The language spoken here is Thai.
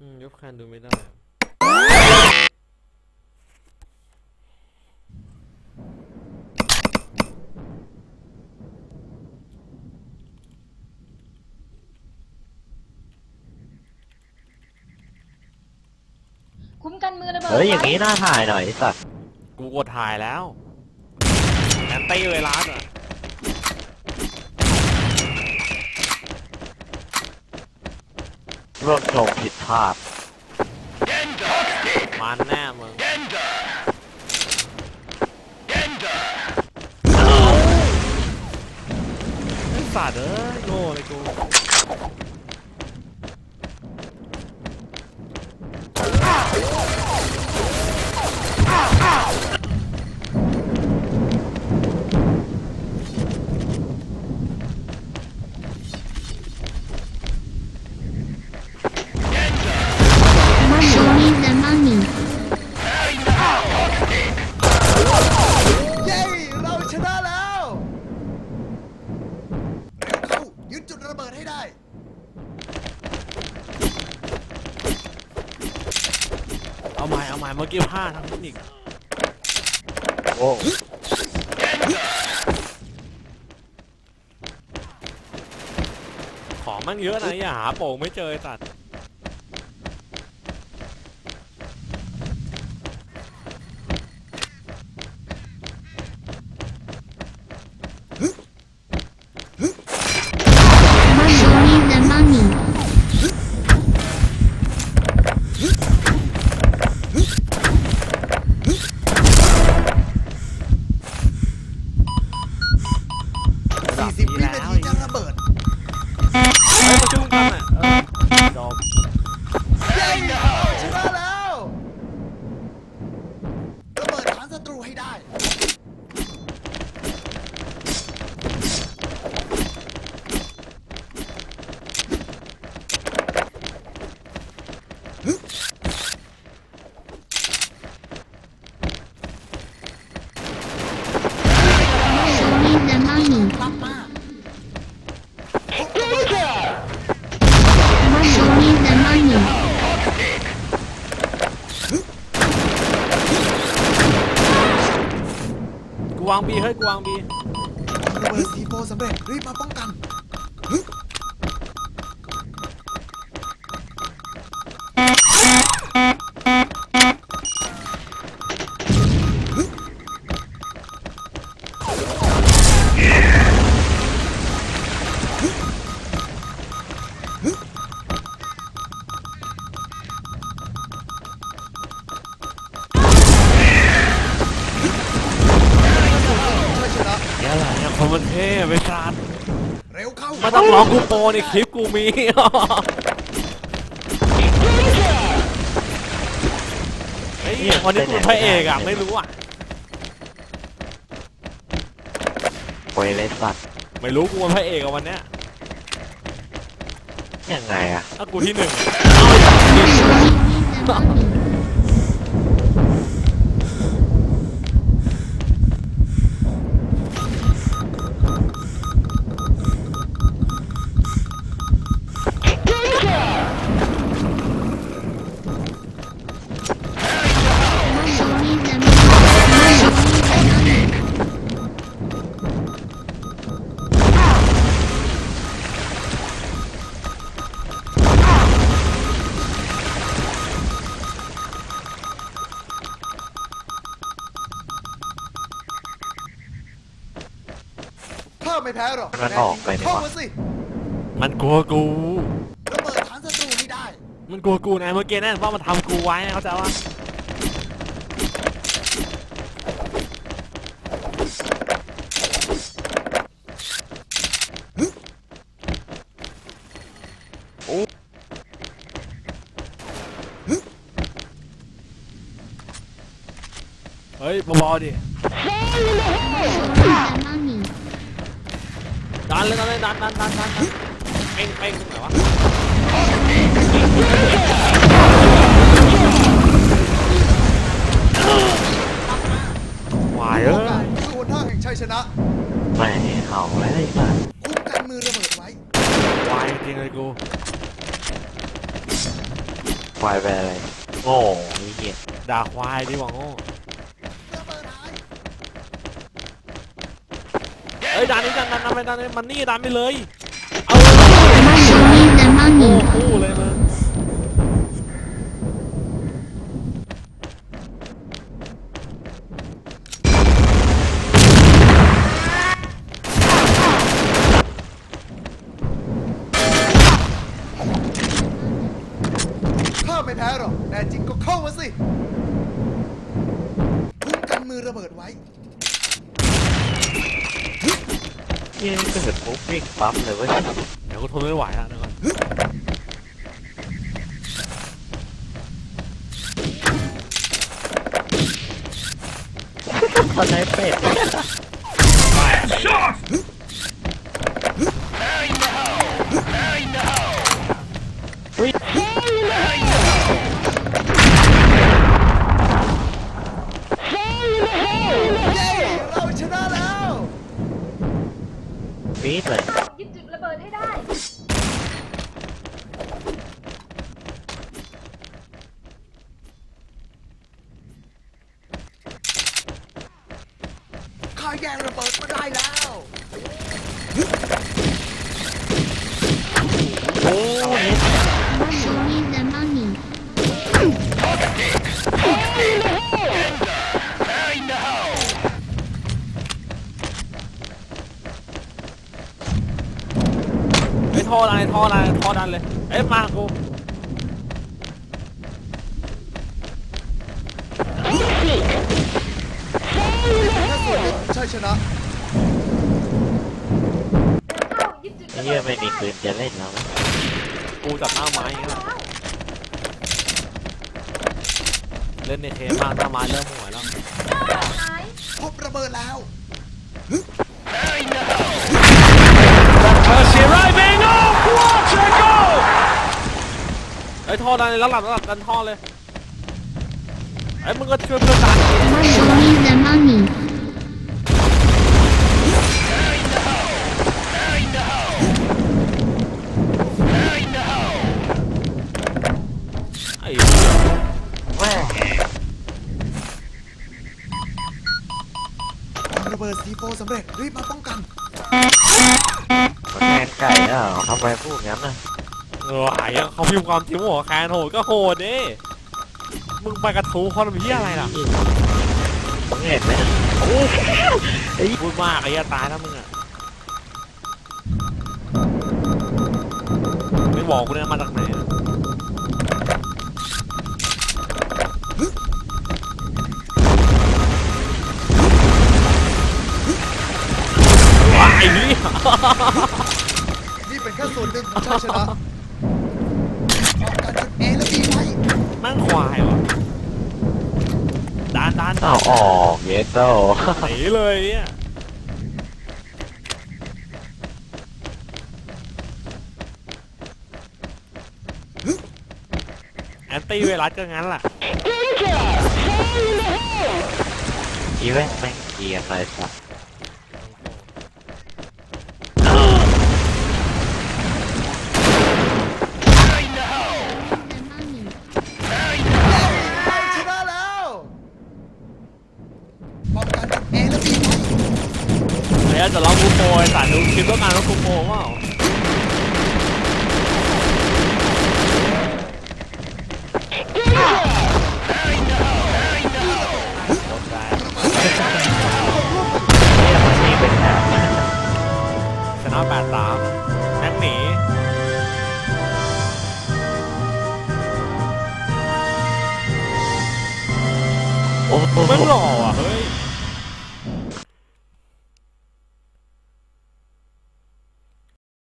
อืมยกแคนดูไม่ได้ คุ้มกันมือระเบิดเฮ้ยอย่างไว้นี้น่าถ่ายหน่อยไอ้สัตว์กูกดถ่ายแล้วแอนตี้เวลาอะร่ วมชมผิดพลาด มันแน่มึงไอ้สัตว์เอ้ยโง่เลยกู จุดระเบิดให้ได้เอาใหม่เอาใหม่เมื่อกี้พลาดทางเทคนิคโอ้ของมันเยอะนะอย่าหาโป่งไม่เจอไอ้สัตว์ ได้ Show me the money. รับมา Show me the money. กู วางบีเฮ้ยกวางบีระเบิดทีโฟสำเร็จรีบมาป้องกัน เข้ามาต้องร้องกูโปรในคลิปกูมีเฮ้ยวันนี้กูเป็นพระเอกอะ ไม่รู้อะ โวยเลยสัตว์ไม่รู้กูเป็นพระเอกอะวันเนี้ยยังไงอะถ้ากูที่หนึ่ง ไม่แพ้หรอกมันออกไปนี่เข้าวะมาสิมันกลัวกู ระเบิดฐานศัตรูให้ได้มันกลัวกูนะเมื่อกี้นั่นว่ามันทำกูไว้เขาใจว่าเฮ้ยเบาๆดิ Show me the money. ดันเลยดันเลยดันดันดันดันดันเป้งเป้งตรงไหนวะวายโอเอ้กาสยคือหนทางแห่งชัยชนะไม่เอาเลยไอ้สัตว์คุ้มกันมือระเบิดไว้ วายจริงเลยกูควายไปอะไรโง่ไอ้เหี้ยด่าควายดิหวังโง่ เอ้ยดันนี่ดันดันดันไปดันไปมันนี่ดันไปเลยเอา Show me the โอ้ money. คู่เลยมึงข้าไม่แพ้หรอกแน่จริงก็เข้ามาสิคุ้มกันมือระเบิดไว้ นี่ก็เห็นปุ๊บวิ่งปั๊บเลยเว้ยเดี๋ยวกูทนไม่ไหวแล้วเดี๋ยวก่อนตอนไหนเป็ด ดระเบิดใท่อดันท่อดันเลย เอ้ยมากูแค่ส่วนหนึ่งของชัยชนะเข้ายึดจุดไอ้ระเหี้เบิยไม่มีปืนจะเล่นแล้วกูจับหน้าไม้เงี้ยแหละเล่นในเทมากหน้าไม้เริ่มห่วยแล้วพบระเบิดแล้ว ไอ้ย ท่อดันเลยแล้วหลับแล้วหลับดันท่อเลยไอ้ยมึงก็ช่วยเพื่อนดันดิ Show me the money. ไอ้เหี้ยแม่งระเบิดซีโฟสำเร็จรีบมาป้องกันมันแทนไก่แล้วเหรอทำไมพูดงั้นน่ะ เออหายอะเขาพิมพ์ความทิ้งหัวแคนโหดก็โหดดิมึงไปกระทู้คนเป็นเหี้ยอะไรล่ะมึงเห็นไหมโอ้ยพูดมากไอ้เหี้ยตายแล้วมึงอะไม่บอกกูเนี่ยมาจากไหนว้ายไอ้นี่นี่เป็นแค่ส่วนหนึ่งของชัยชนะป้องกันจุดเอและบีไว้ แม่งควายวะดานดาน เอาออกเยสโตหนีเลยเนี่ยแอนตี้เวลัสก็งั้นแหละอีแว่นแม่งเกรียร์อะไรสัก ไอ้จะร้องกูโปรไอ้สัตว์ดูคลิปแล้วกันว่ากูโปรเปล่าโดนได้เนี่ยมันมีเป็นแบบชนะแปดสามแม็กหนีโอ้โหไม่หล่ออะเฮ้ย